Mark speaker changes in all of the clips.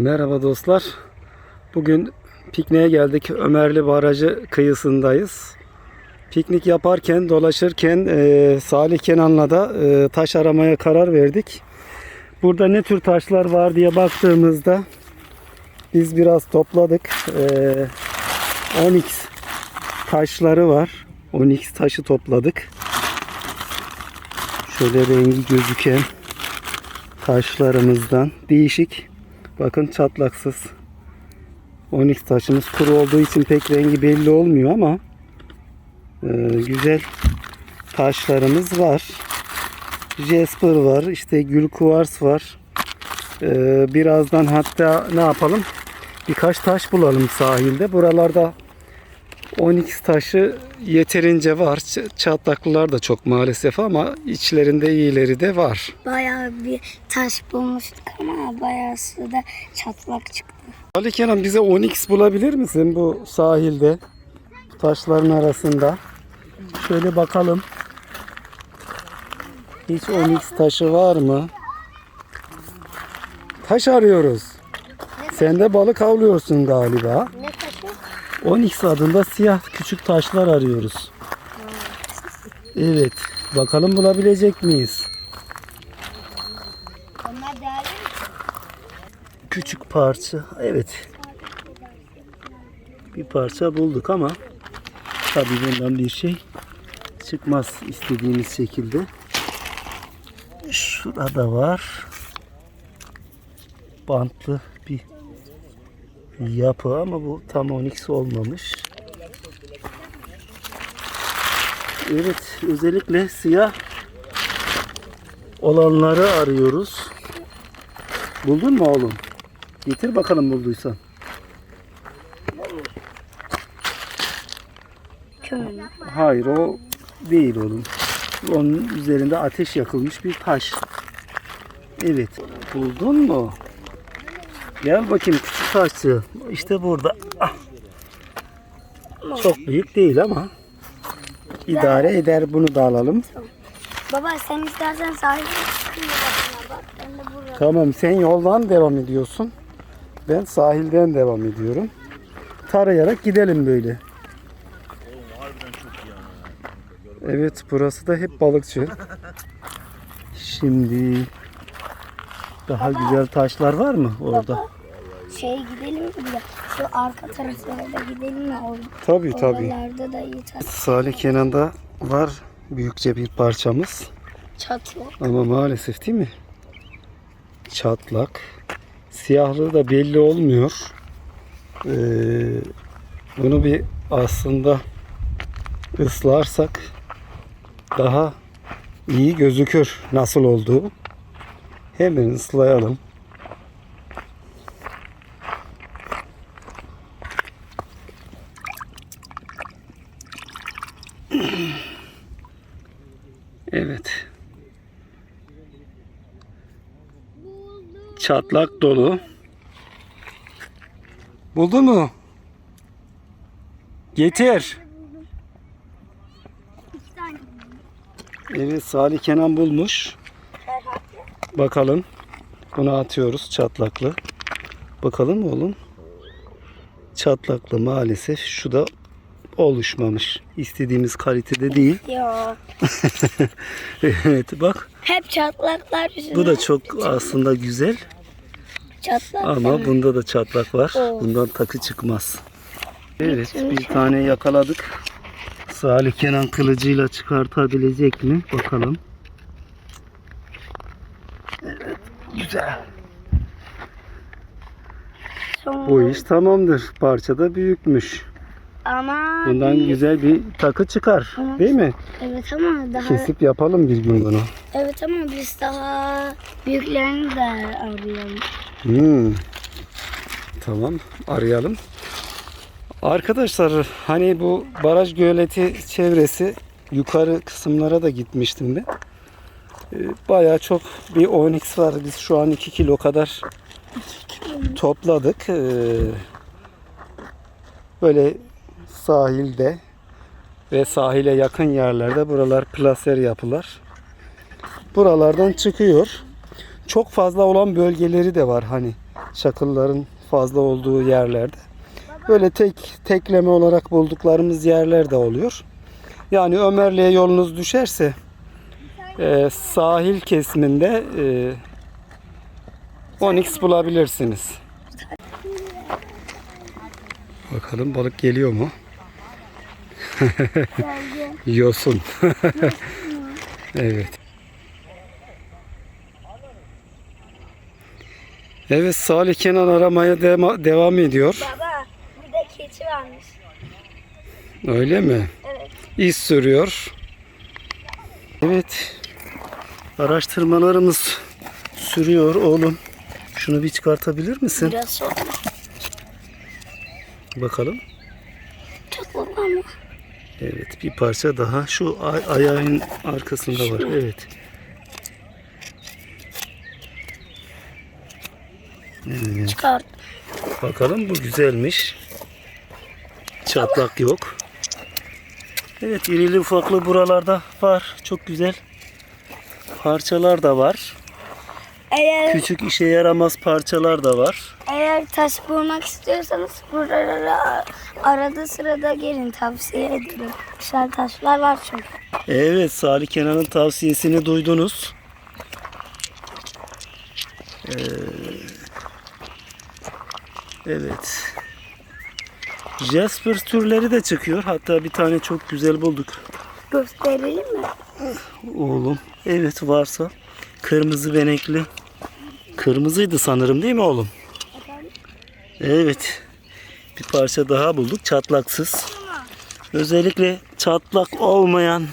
Speaker 1: Merhaba dostlar. Bugün pikniğe geldik. Ömerli Barajı kıyısındayız. Piknik yaparken, dolaşırken e, Salih Kenan'la da e, taş aramaya karar verdik. Burada ne tür taşlar var diye baktığımızda biz biraz topladık. E, onyx taşları var. Onyx taşı topladık. Şöyle rengi gözüken taşlarımızdan değişik Bakın çatlaksız. Onyx taşımız kuru olduğu için pek rengi belli olmuyor ama e, güzel taşlarımız var. Jasper var, işte gül kuvars var. E, birazdan hatta ne yapalım? Birkaç taş bulalım sahilde. Buralarda Onyx taşı yeterince var. Çatlaklılar da çok maalesef ama içlerinde iyileri de var.
Speaker 2: Bayağı bir taş bulmuştuk ama bayağısı da çatlak çıktı.
Speaker 1: Ali Kenan bize Onyx bulabilir misin bu sahilde? Bu taşların arasında. Şöyle bakalım. Hiç Onyx taşı var mı? Taş arıyoruz. Sen de balık avlıyorsun galiba. Onyx adında siyah küçük taşlar arıyoruz. Evet. Bakalım bulabilecek miyiz? Küçük parça. Evet. Bir parça bulduk ama tabii bundan bir şey çıkmaz istediğimiz şekilde. Şurada var. Bantlı yapı ama bu tam onyx olmamış. Evet, özellikle siyah olanları arıyoruz. Buldun mu oğlum? Getir bakalım bulduysan.
Speaker 2: Kömür?
Speaker 1: Hayır o değil oğlum. Onun üzerinde ateş yakılmış bir taş. Evet. Buldun mu? Gel bakayım küçük taşçı. İşte burada. Ah. Çok büyük değil ama idare eder. Bunu da alalım.
Speaker 2: Baba sen istersen bak. Ben de burada.
Speaker 1: Tamam sen yoldan devam ediyorsun. Ben sahilden devam ediyorum. Tarayarak gidelim böyle. Evet burası da hep balıkçı. Şimdi daha güzel taşlar var mı orada?
Speaker 2: Şey gidelim mi? Şu arka taraflara da gidelim mi? Or
Speaker 1: Tabii tabii.
Speaker 2: Oralarda da iyi taş.
Speaker 1: Salih Kenan'da var büyükçe bir parçamız.
Speaker 2: Çatı.
Speaker 1: Ama maalesef değil mi? Çatlak. Siyahlığı da belli olmuyor. Ee, bunu bir aslında ıslarsak daha iyi gözükür nasıl olduğu. Hemen ıslayalım. Evet. Çatlak dolu. Buldun mu? Getir.
Speaker 2: İki tane.
Speaker 1: Evet Salih Kenan bulmuş. Bakalım. Bunu atıyoruz çatlaklı. Bakalım oğlum. Çatlaklı maalesef. Şu da oluşmamış. İstediğimiz kalitede değil.
Speaker 2: Ya.
Speaker 1: evet bak.
Speaker 2: Hep çatlaklar yüzünden.
Speaker 1: Bu da çok aslında güzel.
Speaker 2: Çatlak
Speaker 1: Ama
Speaker 2: deme.
Speaker 1: bunda da çatlak var.
Speaker 2: Of.
Speaker 1: Bundan takı çıkmaz. Evet bir tane yakaladık. Salih Kenan kılıcıyla çıkartabilecek mi? Bakalım. Evet güzel.
Speaker 2: Son-
Speaker 1: Bu iş tamamdır. Parça da büyükmüş.
Speaker 2: Ama
Speaker 1: Bundan
Speaker 2: bir-
Speaker 1: güzel bir takı çıkar. Değil mi?
Speaker 2: Evet ama daha
Speaker 1: Kesip yapalım bir gün bunu.
Speaker 2: evet ama biz daha büyüklerini de arayalım.
Speaker 1: Hmm. Tamam arayalım. Arkadaşlar hani bu baraj göleti çevresi yukarı kısımlara da gitmiştim ben. Ee, Bayağı çok bir onyx var. Biz şu an 2 kilo kadar topladık. Ee, Böyle sahilde ve sahile yakın yerlerde buralar plaser yapılar. Buralardan çıkıyor. Çok fazla olan bölgeleri de var hani. Çakılların fazla olduğu yerlerde. Böyle tek tekleme olarak bulduklarımız yerler de oluyor. Yani Ömerli'ye yolunuz düşerse e, sahil kesiminde e, Onyx bulabilirsiniz. Bakalım balık geliyor mu? Yosun. evet. Evet Salih Kenan aramaya dema- devam ediyor.
Speaker 2: Baba burada keçi varmış.
Speaker 1: Öyle mi?
Speaker 2: Evet.
Speaker 1: İz sürüyor. Evet. Araştırmalarımız sürüyor oğlum. Şunu bir çıkartabilir misin?
Speaker 2: Biraz soğuk.
Speaker 1: Bakalım.
Speaker 2: Çok baba ama.
Speaker 1: Evet bir parça daha şu ay- ayağın arkasında var. Evet. Evet.
Speaker 2: Çıkart.
Speaker 1: Bakalım bu güzelmiş. Çatlak yok. Evet irili ufaklı buralarda var. Çok güzel. Parçalar da var.
Speaker 2: Eğer
Speaker 1: Küçük işe yaramaz parçalar da var.
Speaker 2: eğer taş bulmak istiyorsanız buralara arada sırada gelin tavsiye ederim. Güzel taşlar var çünkü.
Speaker 1: Evet Salih Kenan'ın tavsiyesini duydunuz. Ee, evet. Jasper türleri de çıkıyor. Hatta bir tane çok güzel bulduk.
Speaker 2: Gösterelim mi?
Speaker 1: Oğlum. Evet varsa. Kırmızı benekli. Kırmızıydı sanırım değil mi oğlum? Evet. Bir parça daha bulduk. Çatlaksız. Özellikle çatlak olmayan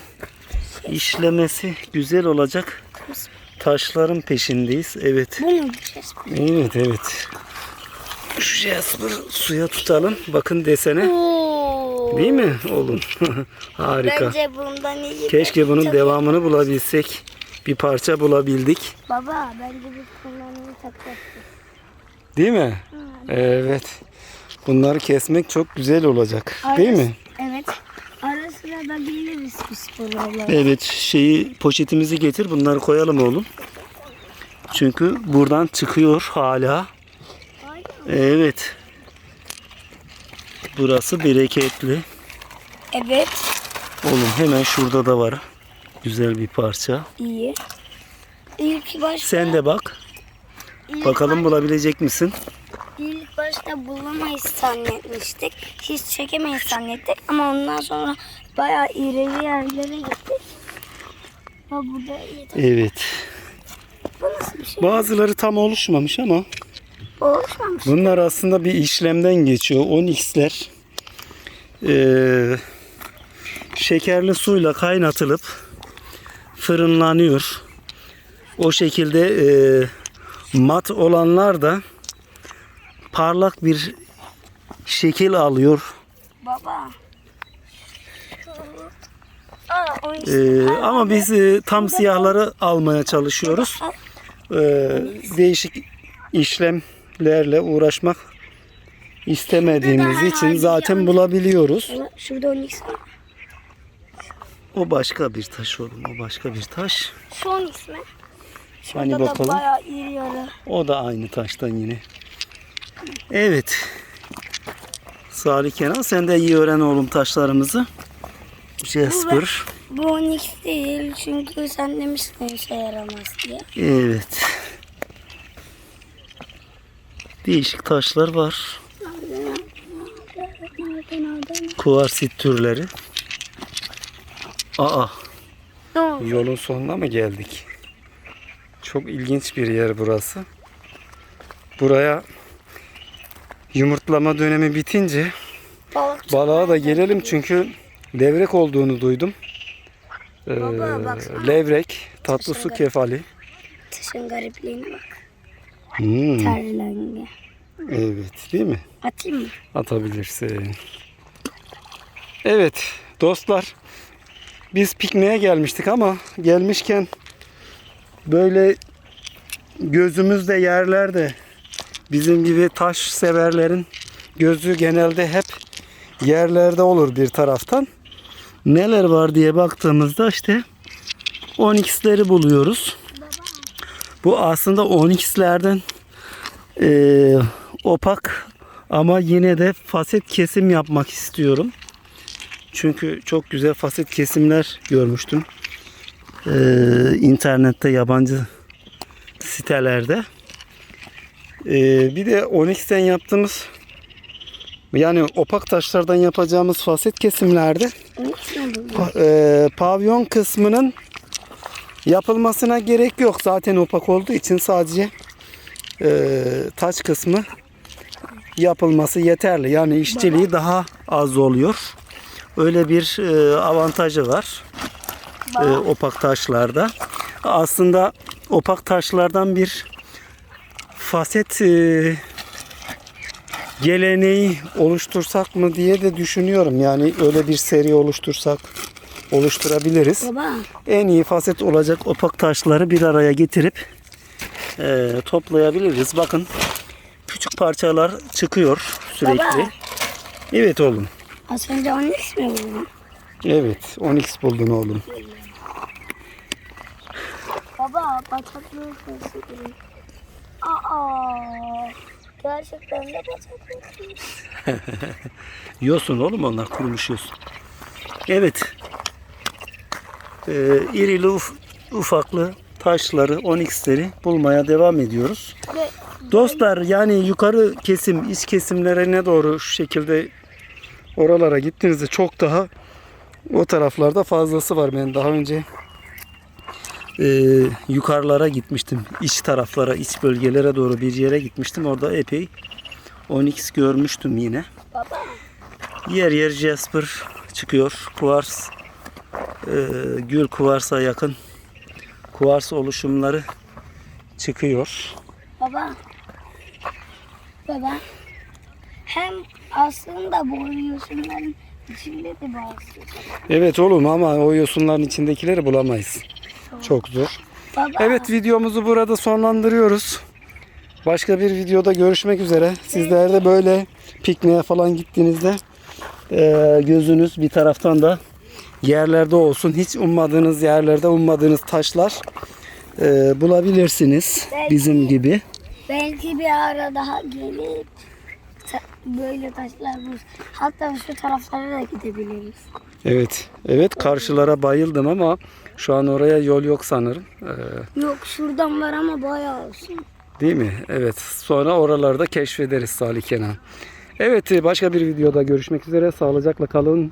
Speaker 1: işlemesi güzel olacak taşların peşindeyiz. Evet. Evet evet. Şu Jasper suya tutalım. Bakın desene.
Speaker 2: Oo.
Speaker 1: Değil mi oğlum? Harika.
Speaker 2: Bence bundan iyi.
Speaker 1: Keşke bunun
Speaker 2: Çok-
Speaker 1: devamını bulabilsek. Bir parça bulabildik.
Speaker 2: Baba bence biz bundan iyi takacağız.
Speaker 1: Değil mi? Evet. Bunları kesmek çok güzel olacak. Değil mi?
Speaker 2: Evet. Ara sıra da geliriz biz buralara.
Speaker 1: Evet. Şeyi poşetimizi getir. Bunları koyalım oğlum. Çünkü buradan çıkıyor hala. Evet. Burası bereketli.
Speaker 2: Evet.
Speaker 1: Oğlum hemen şurada da var. Güzel bir parça.
Speaker 2: iyi. İlk başta,
Speaker 1: Sen de bak.
Speaker 2: ilk,
Speaker 1: Bakalım bulabilecek misin?
Speaker 2: ilk başta bulamayız zannetmiştik. Hiç çekemeyiz zannettik. Ama ondan sonra bayağı ileri yerlere gittik. Ha burada.
Speaker 1: Evet.
Speaker 2: Bu nasıl bir şey?
Speaker 1: Bazıları tam oluşmamış ama
Speaker 2: Oluşmamış.
Speaker 1: bunlar aslında bir işlemden geçiyor. Onyx'ler eee, şekerli suyla kaynatılıp fırınlanıyor. O şekilde eee, mat olanlar da parlak bir şekil alıyor.
Speaker 2: Baba.
Speaker 1: Eee, ama biz eee, tam siyahları almaya çalışıyoruz. Eee, değişik işlemlerle uğraşmak istemediğimiz için zaten bulabiliyoruz.
Speaker 2: Şurada Onyx var.
Speaker 1: O başka bir taş oğlum. O başka bir taş.
Speaker 2: Şu Onyx mi?
Speaker 1: Hani
Speaker 2: Burada da
Speaker 1: bakalım.
Speaker 2: bayağı iri yarı.
Speaker 1: O da aynı taştan yine. Evet. Salih Kenan sen de iyi öğren oğlum taşlarımızı. Jasper.
Speaker 2: Bu Onyx değil çünkü sen demiştin işe yaramaz diye.
Speaker 1: Evet. Değişik taşlar var. Kuarsit türleri. Aa,
Speaker 2: Ne oldu?
Speaker 1: yolun sonuna mı geldik? Çok ilginç bir yer burası. Buraya yumurtlama dönemi bitince
Speaker 2: Balık
Speaker 1: balığa da gelelim çünkü levrek olduğunu duydum. Ee,
Speaker 2: Baba, baksana.
Speaker 1: levrek, tatlı su kefali.
Speaker 2: taşın garipliğine bak.
Speaker 1: Hmm,
Speaker 2: Terlengi.
Speaker 1: evet, değil mi?
Speaker 2: Atayım mı?
Speaker 1: Atabilirsin. Evet dostlar biz pikniğe gelmiştik ama gelmişken böyle gözümüzde yerlerde bizim gibi taş severlerin gözü genelde hep yerlerde olur bir taraftan. Neler var diye baktığımızda işte onyx'leri buluyoruz. Bu aslında onyx'lerden Ee, opak ama yine de faset kesim yapmak istiyorum. Çünkü çok güzel faset kesimler görmüştüm. Ee, internette yabancı sitelerde. Ee, bir de Onyx'ten yaptığımız yani opak taşlardan yapacağımız faset kesimlerde pa- e, pavyon kısmının yapılmasına gerek yok. Zaten opak olduğu için sadece e, taç kısmı yapılması yeterli. Yani işçiliği daha az oluyor. Öyle bir e, avantajı var e, opak taşlarda. Aslında opak taşlardan bir faset e, geleneği oluştursak mı diye de düşünüyorum. Yani öyle bir seri oluştursak oluşturabiliriz.
Speaker 2: Baba
Speaker 1: En iyi faset olacak opak taşları bir araya getirip e, toplayabiliriz. Bakın küçük parçalar çıkıyor sürekli.
Speaker 2: Baba.
Speaker 1: Evet oğlum.
Speaker 2: az önce onun ismi buldum.
Speaker 1: Evet. Onyx buldun oğlum.
Speaker 2: Baba bataklığı kesildi. Aa gerçekten de bataklığı
Speaker 1: Yosun oğlum onlar kurumuş yosun. Evet. Ee, irili uf- ufaklı taşları, onyxleri bulmaya devam ediyoruz.
Speaker 2: Ve
Speaker 1: Dostlar yani yukarı kesim, iç kesimlerine doğru şu şekilde oralara gittiğinizde çok daha o taraflarda fazlası var. Ben daha önce e, yukarılara gitmiştim. İç taraflara, iç bölgelere doğru bir yere gitmiştim. Orada epey onyx görmüştüm yine.
Speaker 2: baba
Speaker 1: Yer yer jasper çıkıyor. Kuvars, e, gül kuvarsa yakın kuvars oluşumları çıkıyor.
Speaker 2: baba baba hem aslında bu yosunların içinde de bazı.
Speaker 1: Evet oğlum ama o yosunların içindekileri bulamayız. Çok zor.
Speaker 2: Baba
Speaker 1: Evet videomuzu burada sonlandırıyoruz. Başka bir videoda görüşmek üzere. Sizler de böyle pikniğe falan gittiğinizde e, gözünüz bir taraftan da yerlerde olsun. Hiç ummadığınız yerlerde ummadığınız taşlar e, bulabilirsiniz. Bizim gibi.
Speaker 2: belki bir ara daha gelip böyle taşlar buluruz. Hatta şu taraflara da gidebiliriz.
Speaker 1: Evet. Evet karşılara bayıldım ama şu an oraya yol yok sanırım. E,
Speaker 2: Yok şuradan var ama bayağı olsun.
Speaker 1: Değil mi? Evet. Sonra oralarda keşfederiz Salih Kenan. Evet başka bir videoda görüşmek üzere. Sağlıcakla kalın.